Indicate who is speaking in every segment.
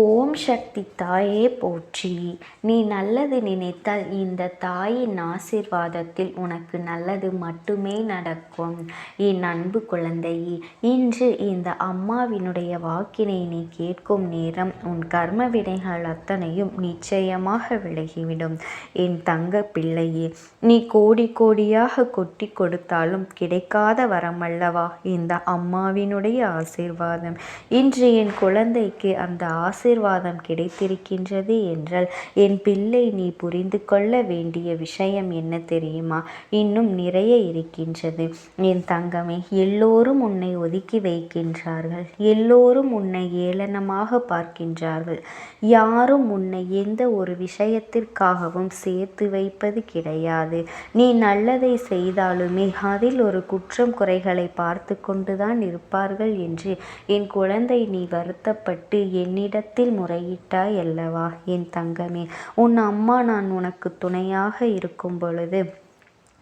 Speaker 1: ஓம் சக்தி தாயே போற்றி. நீ நல்லது நினைத்தால் இந்த தாயின் ஆசிர்வாதத்தில் உனக்கு நல்லது மட்டுமே நடக்கும். என் அன்பு குழந்தையே இன்று இந்த அம்மாவினுடைய வாக்கினை நீ கேட்கும் நேரம் உன் கர்ம வினைகள் அத்தனையும் நிச்சயமாக விலகிவிடும். என் தங்க பிள்ளையே நீ கோடி கோடியாக கொட்டி கொடுத்தாலும் கிடைக்காத வரமல்லவா? இந்த அம்மாவினுடைய ஆசிர்வாதம். இன்று என் குழந்தைக்கு அந்த ஆசை ஆசீர்வாதம் கிடைத்திருக்கின்றது என்றால் என் பிள்ளை நீ புரிந்து கொள்ள வேண்டிய விஷயம் என்ன தெரியுமா? இன்னும் நிறைய இருக்கின்றது. என் தங்கமே எல்லோரும் உன்னை ஒதுக்கி வைக்கின்றார்கள். எல்லோரும் உன்னை ஏளனமாக பார்க்கின்றார்கள். யாரும் உன்னை எந்த ஒரு விஷயத்திற்காகவும் சேர்த்து வைப்பது கிடையாது. நீ நல்லதை செய்தாலுமே அதில் ஒரு குற்றம் குறைகளை பார்த்து கொண்டுதான் இருப்பார்கள் என்று என் குழந்தை நீ வருத்தப்பட்டு என்னிடத்தில் இடத்தில் முறையிட்டாய் அல்லவா? என் தங்கமே உன் அம்மா நான் உனக்கு துணையாக இருக்கும் பொழுது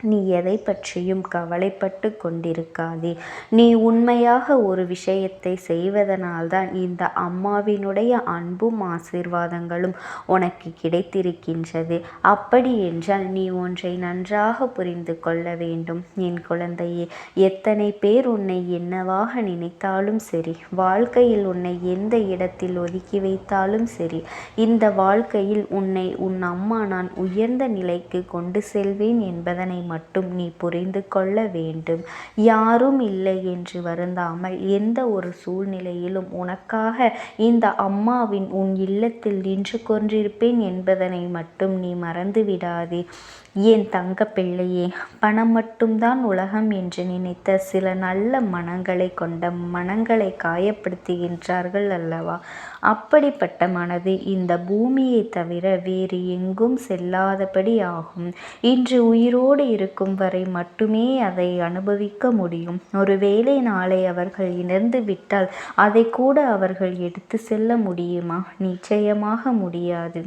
Speaker 1: நீ எதை பற்றியும் கவலைப்பட்டு கொண்டிருக்காதே. நீ உண்மையாக ஒரு விஷயத்தை செய்வதனால்தான் இந்த அம்மாவினுடைய அன்பும் ஆசீர்வாதங்களும் உனக்கு கிடைத்திருக்கின்றது. அப்படி என்றால் நீ ஒன்றை நன்றாக புரிந்து கொள்ள வேண்டும். என் குழந்தையே எத்தனை பேர் உன்னை என்னவாக நினைத்தாலும் சரி வாழ்க்கையில் உன்னை எந்த இடத்தில் ஒதுக்கி வைத்தாலும் சரி இந்த வாழ்க்கையில் உன்னை உன் அம்மா நான் உயர்ந்த நிலைக்கு கொண்டு செல்வேன் என்பதனை மட்டும் நீ புரிந்து கொள்ள வேண்டும். யாரும் இல்லை என்று வருந்தாமல் எந்த ஒரு சூழ்நிலையிலும் உனக்காக இந்த அம்மாவின் உன் இல்லத்தில் நின்று கொண்டிருப்பேன் என்பதனை மட்டும் நீ மறந்து விடாதே என் தங்க பிள்ளையே? பணம் மட்டும்தான் உலகம் என்று நினைத்த சில நல்ல மனங்களை கொண்ட மனங்களை காயப்படுத்துகின்றார்கள் அல்லவா? அப்படிப்பட்ட மனது இந்த பூமியை தவிர வேறு எங்கும் செல்லாதபடி ஆகும். இன்று உயிரோடு இருக்கும் வரை மட்டுமே அதை அனுபவிக்க முடியும். ஒருவேளை நாளை அவர்கள் இணைந்து விட்டால் அதை கூட அவர்கள் எடுத்து செல்ல முடியுமா? நிச்சயமாக முடியாது.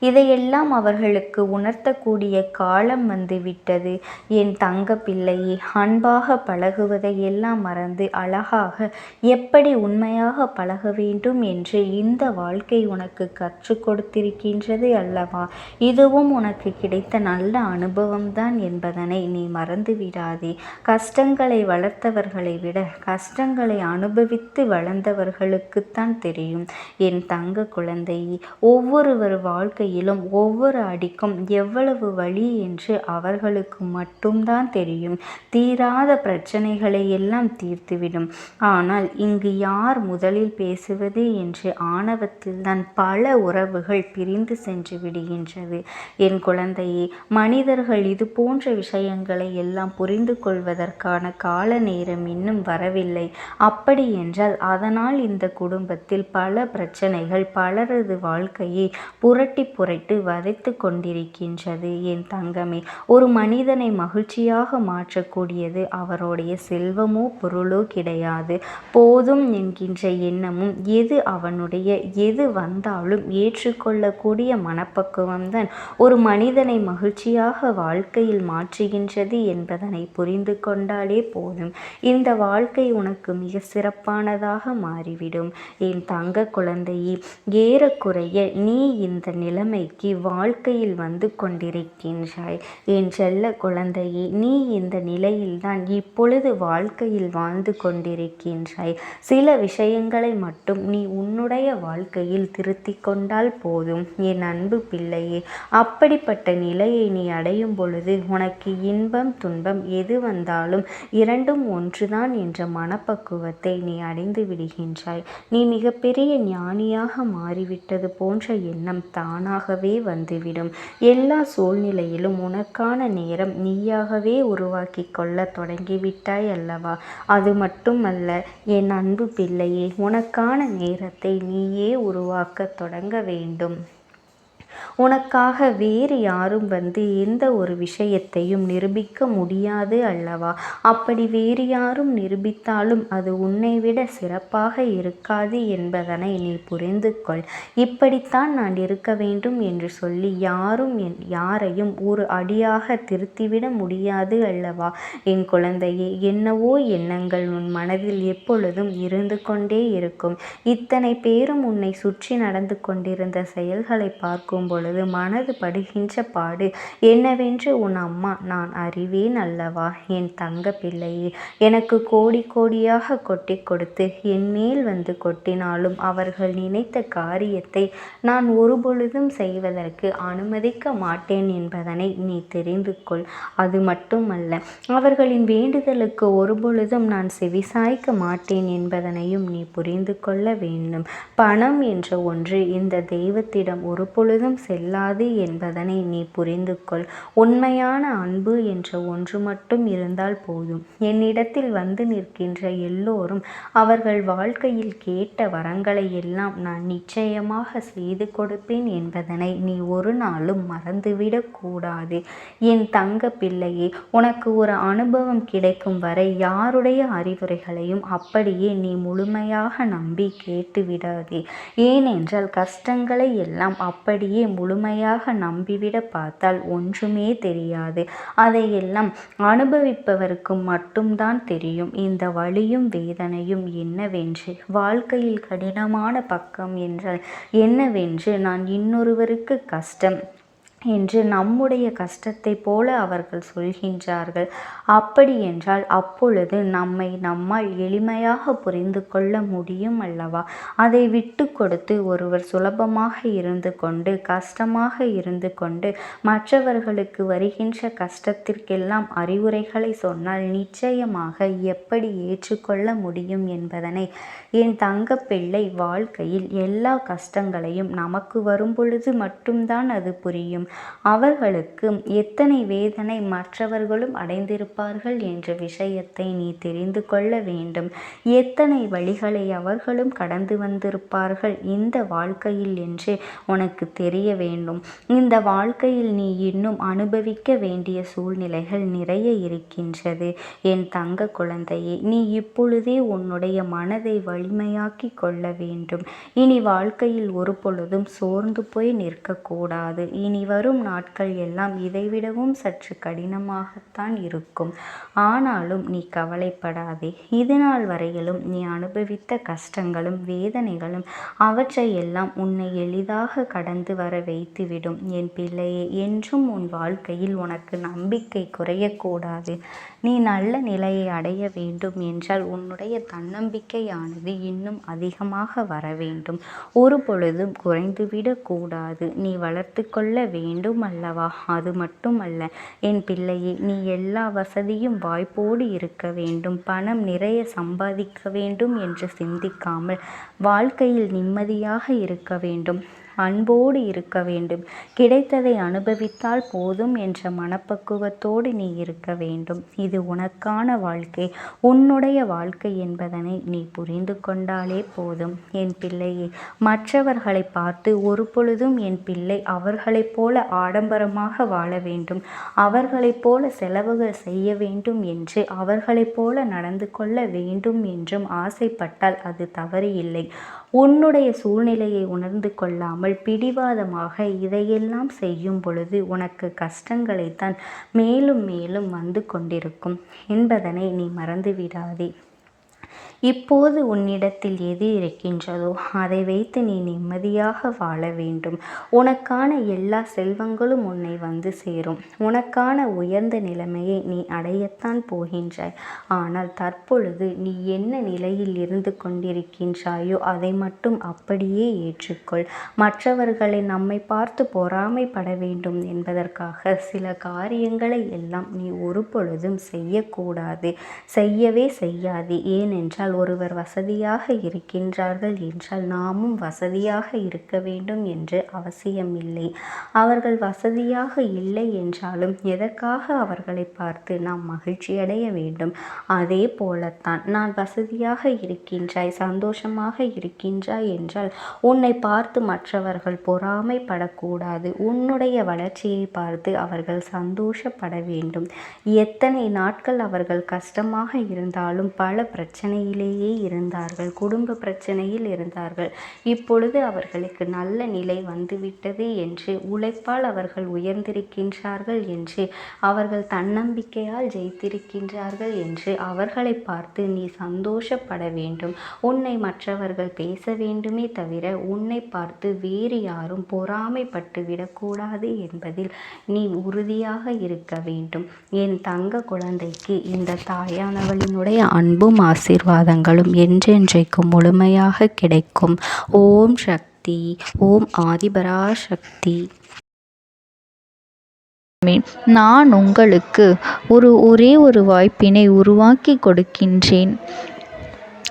Speaker 1: இதையெல்லாம் அவர்களுக்கு உணர்த்தக்கூடிய காலம் வந்துவிட்டது. என் தங்க பிள்ளையே அன்பாக பழகுவதை எல்லாம் மறந்து அழகாக எப்படி உண்மையாக பழக வேண்டும் என்று இந்த வாழ்க்கை உனக்கு கற்றுக் கொடுத்திருக்கின்றது அல்லவா? இதுவும் உனக்கு கிடைத்த நல்ல அனுபவம்தான் என்பதனை நீ மறந்து விடாதே கஷ்டங்களை வளர்த்தவர்களை விட கஷ்டங்களை அனுபவித்து வளர்ந்தவர்களுக்குத்தான் தெரியும். என் தங்க குழந்தையே ஒவ்வொருவர் வாழ்க்கை வாழ்க்கையிலும் ஒவ்வொரு அடிக்கும் எவ்வளவு வழி என்று அவர்களுக்கு மட்டும்தான் தெரியும். தீராத பிரச்சனைகளை எல்லாம் தீர்த்துவிடும். ஆனால் இங்கு யார் முதலில் பேசுவது என்று ஆணவத்தில்தான் பல உறவுகள் பிரிந்து சென்று விடுகின்றது. என் குழந்தையே மனிதர்கள் இது போன்ற விஷயங்களை எல்லாம் புரிந்து கொள்வதற்கான கால நேரம் இன்னும் வரவில்லை. அப்படி என்றால் அதனால் இந்த குடும்பத்தில் பல பிரச்சனைகள் பலரது வாழ்க்கையை புரட்டி புரட்டு வதைத்து கொண்டிருக்கின்றது. என் தங்கமே ஒரு மனிதனை மகிழ்ச்சியாக மாற்றக்கூடியது அவருடைய செல்வமோ பொருளோ கிடையாது. போதும் என்கின்ற எண்ணமும் எது அவனுடைய எது வந்தாலும் ஏற்றுக்கொள்ளக்கூடிய மனப்பக்குவம்தான் ஒரு மனிதனை மகிழ்ச்சியாக வாழ்க்கையில் மாற்றுகின்றது என்பதனை புரிந்து கொண்டாலே போதும். இந்த வாழ்க்கை உனக்கு மிக சிறப்பானதாக மாறிவிடும். என் தங்க குழந்தையே ஏறக்குறைய நீ இந்த நிலைமை நிலைமைக்கு வாழ்க்கையில் வந்து கொண்டிருக்கின்றாய். என் செல்ல குழந்தையே நீ இந்த நிலையில்தான் இப்பொழுது வாழ்க்கையில் வாழ்ந்து கொண்டிருக்கின்றாய். சில விஷயங்களை மட்டும் நீ உன்னுடைய வாழ்க்கையில் திருத்தி கொண்டால் போதும் என் அன்பு பிள்ளையே. அப்படிப்பட்ட நிலையை நீ அடையும் பொழுது உனக்கு இன்பம் துன்பம் எது வந்தாலும் இரண்டும் ஒன்றுதான் என்ற மனப்பக்குவத்தை நீ அடைந்து விடுகின்றாய். நீ மிகப்பெரிய ஞானியாக மாறிவிட்டது போன்ற எண்ணம் தானா தானாகவே வந்துவிடும். எல்லா சூழ்நிலையிலும் உனக்கான நேரம் நீயாகவே உருவாக்கி கொள்ள தொடங்கிவிட்டாய் அல்லவா? அது மட்டுமல்ல என் அன்பு பிள்ளையே உனக்கான நேரத்தை நீயே உருவாக்க தொடங்க வேண்டும். உனக்காக வேறு யாரும் வந்து எந்த ஒரு விஷயத்தையும் நிரூபிக்க முடியாது அல்லவா? அப்படி வேறு யாரும் நிரூபித்தாலும் அது உன்னை விட சிறப்பாக இருக்காது என்பதனை நீ புரிந்து கொள். இப்படித்தான் நான் இருக்க வேண்டும் என்று சொல்லி யாரும் என் யாரையும் ஒரு அடியாக திருத்திவிட முடியாது அல்லவா? என் குழந்தையே என்னவோ எண்ணங்கள் உன் மனதில் எப்பொழுதும் இருந்து கொண்டே இருக்கும். இத்தனை பேரும் உன்னை சுற்றி நடந்து கொண்டிருந்த செயல்களை பார்க்கும் பொழுது மனது படுகின்ற பாடு என்னவென்று உன் அம்மா நான் அறிவேன் அல்லவா? என் தங்க பிள்ளையே எனக்கு கோடி கோடியாக கொட்டி கொடுத்து என் மேல் வந்து கொட்டினாலும் அவர்கள் நினைத்த காரியத்தை நான் ஒருபொழுதும் செய்வதற்கு அனுமதிக்க மாட்டேன் என்பதனை நீ தெரிந்து கொள். அது மட்டுமல்ல அவர்களின் வேண்டுதலுக்கு ஒருபொழுதும் நான் செவிசாய்க்க மாட்டேன் என்பதனையும் நீ புரிந்து கொள்ள வேண்டும். பணம் என்ற ஒன்று இந்த தெய்வத்திடம் ஒரு பொழுதும் செல்லாது என்பதனை நீ புரிந்து கொள் உண்மையான அன்பு என்ற ஒன்று மட்டும் இருந்தால் போதும். என்னிடத்தில் வந்து நிற்கின்ற எல்லோரும் அவர்கள் வாழ்க்கையில் கேட்ட வரங்களை எல்லாம் நான் நிச்சயமாக செய்து கொடுப்பேன் என்பதனை நீ ஒரு நாளும் மறந்துவிடக்கூடாது என் தங்க பிள்ளையே உனக்கு ஒரு அனுபவம் கிடைக்கும் வரை யாருடைய அறிவுரைகளையும் அப்படியே நீ முழுமையாக நம்பி கேட்டுவிடாதே. ஏனென்றால் கஷ்டங்களை எல்லாம் அப்படியே முழுமையாக நம்பிவிட பார்த்தால் ஒன்றுமே தெரியாது. அதையெல்லாம் அனுபவிப்பவருக்கு மட்டும்தான் தெரியும். இந்த வழியும் வேதனையும் என்னவென்று? வாழ்க்கையில் கடினமான பக்கம் என்றால் என்னவென்று? நான் இன்னொருவருக்கு கஷ்டம் என்று நம்முடைய கஷ்டத்தை போல அவர்கள் சொல்கின்றார்கள். அப்படி என்றால் அப்பொழுது நம்மை நம்மால் எளிமையாக புரிந்து கொள்ள முடியும் அல்லவா? அதை விட்டு கொடுத்து ஒருவர் சுலபமாக இருந்து கொண்டு கஷ்டமாக இருந்து கொண்டு மற்றவர்களுக்கு வருகின்ற கஷ்டத்திற்கெல்லாம் அறிவுரைகளை சொன்னால் நிச்சயமாக எப்படி ஏற்றுக்கொள்ள முடியும் என்பதனை என் தங்க பிள்ளை வாழ்க்கையில் எல்லா கஷ்டங்களையும் நமக்கு வரும் பொழுது மட்டும்தான் அது புரியும். அவர்களுக்கு எத்தனை வேதனை மற்றவர்களும் அடைந்திருப்பார்கள் என்ற விஷயத்தை நீ தெரிந்து கொள்ள வேண்டும். எத்தனை வழிகளை அவர்களும் கடந்து வந்திருப்பார்கள் இந்த வாழ்க்கையில் என்று உனக்கு தெரிய வேண்டும். இந்த வாழ்க்கையில் நீ இன்னும் அனுபவிக்க வேண்டிய சூழ்நிலைகள் நிறைய இருக்கின்றது. என் தங்க குழந்தையே நீ இப்பொழுதே உன்னுடைய மனதை வலிமையாக்கி கொள்ள வேண்டும். இனி வாழ்க்கையில் ஒரு பொழுதும் சோர்ந்து போய் நிற்கக்கூடாது. இனி வரும் நாட்கள் எல்லாம் இதைவிடவும் சற்று கடினமாகத்தான் இருக்கும். ஆனாலும் நீ கவலைப்படாதே. இதுநாள் வரையிலும் நீ அனுபவித்த கஷ்டங்களும் வேதனைகளும் அவற்றையெல்லாம் உன்னை எளிதாக கடந்து வர வைத்துவிடும். என் பிள்ளையே என்றும் உன் வாழ்க்கையில் உனக்கு நம்பிக்கை குறையக்கூடாது. நீ நல்ல நிலையை அடைய வேண்டும் என்றால் உன்னுடைய தன்னம்பிக்கையானது இன்னும் அதிகமாக வர வேண்டும். ஒரு பொழுதும் குறைந்துவிடக்கூடாது. நீ வளர்த்து கொள்ள வேண்டும் வேண்டும் அல்லவா அது மட்டுமல்ல என் பிள்ளையே நீ எல்லா வசதியும் வாய்ப்போடு இருக்க வேண்டும். பணம் நிறைய சம்பாதிக்க வேண்டும் என்று சிந்திக்காமல் வாழ்க்கையில் நிம்மதியாக இருக்க வேண்டும். அன்போடு இருக்க வேண்டும். கிடைத்ததை அனுபவித்தால் போதும் என்ற மனப்பக்குவத்தோடு நீ இருக்க வேண்டும். இது உனக்கான வாழ்க்கை. உன்னுடைய வாழ்க்கை என்பதனை நீ புரிந்து கொண்டாலே போதும். என் பிள்ளையே மற்றவர்களை பார்த்து ஒரு பொழுதும் என் பிள்ளை அவர்களைப் போல ஆடம்பரமாக வாழ வேண்டும். அவர்களைப் போல செலவுகள் செய்ய வேண்டும் என்று அவர்களைப் போல நடந்து கொள்ள வேண்டும் என்றும் ஆசைப்பட்டால் அது தவறு இல்லை உன்னுடைய சூழ்நிலையை உணர்ந்து கொள்ளாமல் பிடிவாதமாக இதையெல்லாம் செய்யும் பொழுது உனக்கு கஷ்டங்களைத்தான் மேலும் மேலும் வந்து கொண்டிருக்கும் என்பதனை நீ மறந்துவிடாதே. இப்போது உன்னிடத்தில் எது இருக்கின்றதோ அதை வைத்து நீ நிம்மதியாக வாழ வேண்டும். உனக்கான எல்லா செல்வங்களும் உன்னை வந்து சேரும். உனக்கான உயர்ந்த நிலைமையை நீ அடையத்தான் போகின்றாய். ஆனால் தற்பொழுது நீ என்ன நிலையில் இருந்து கொண்டிருக்கின்றாயோ அதை மட்டும் அப்படியே ஏற்றுக்கொள். மற்றவர்களை நம்மை பார்த்து பொறாமைப்பட வேண்டும் என்பதற்காக சில காரியங்களை எல்லாம் நீ ஒரு பொழுதும் செய்யக்கூடாது. செய்யவே செய்யாது. ஏனென்றால் ஒருவர் வசதியாக இருக்கின்றார்கள் என்றால் நாமும் வசதியாக இருக்க வேண்டும் என்று அவசியமில்லை. அவர்கள் வசதியாக இல்லை என்றாலும் எதற்காக அவர்களை பார்த்து நாம் மகிழ்ச்சியடைய வேண்டும்? அதே போலத்தான் நான் வசதியாக இருக்கின்றாய் சந்தோஷமாக இருக்கின்றாய் என்றால் உன்னை பார்த்து மற்றவர்கள் பொறாமைப்படக்கூடாது. உன்னுடைய வளர்ச்சியை பார்த்து அவர்கள் சந்தோஷப்பட வேண்டும். எத்தனை நாட்கள் அவர்கள் கஷ்டமாக இருந்தாலும் பல பிரச்சனையிலேயே இருந்தார்கள் குடும்ப பிரச்சனையில் இருந்தார்கள். இப்பொழுது அவர்களுக்கு நல்ல நிலை வந்துவிட்டது என்று உழைப்பால் அவர்கள் உயர்ந்திருக்கின்றார்கள் என்று அவர்கள் தன்னம்பிக்கையால் ஜெயித்திருக்கின்றார்கள் என்று அவர்களை பார்த்து நீ சந்தோஷப்பட வேண்டும். உன்னை மற்றவர்கள் பேச வேண்டுமே தவிர உன்னை பார்த்து வேறு யாரும் பொறாமைப்பட்டு விடக்கூடாது என்பதில் நீ உறுதியாக இருக்க வேண்டும். என் தங்க குழந்தைக்கு இந்த தாயானவளினுடைய அன்பும் ஆசீர்வாதம் ஆசீர்வாதங்களும் என்றென்றைக்கும் முழுமையாக கிடைக்கும். ஓம் சக்தி ஓம் ஆதிபராசக்தி.
Speaker 2: நான் உங்களுக்கு ஒரு ஒரே ஒரு வாய்ப்பினை உருவாக்கி கொடுக்கின்றேன்.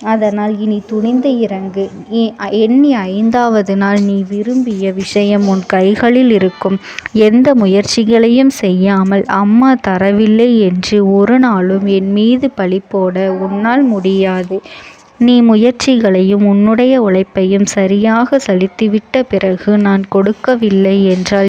Speaker 2: அதனால் இனி துணிந்து இறங்கு. எண்ணி ஐந்தாவது நாள் நீ விரும்பிய விஷயம் உன் கைகளில் இருக்கும். எந்த முயற்சிகளையும் செய்யாமல் அம்மா தரவில்லை என்று ஒரு நாளும் என் மீது பழி போட உன்னால் முடியாது. நீ முயற்சிகளையும் உன்னுடைய உழைப்பையும் சரியாக செலுத்திவிட்ட பிறகு நான் கொடுக்கவில்லை என்றால்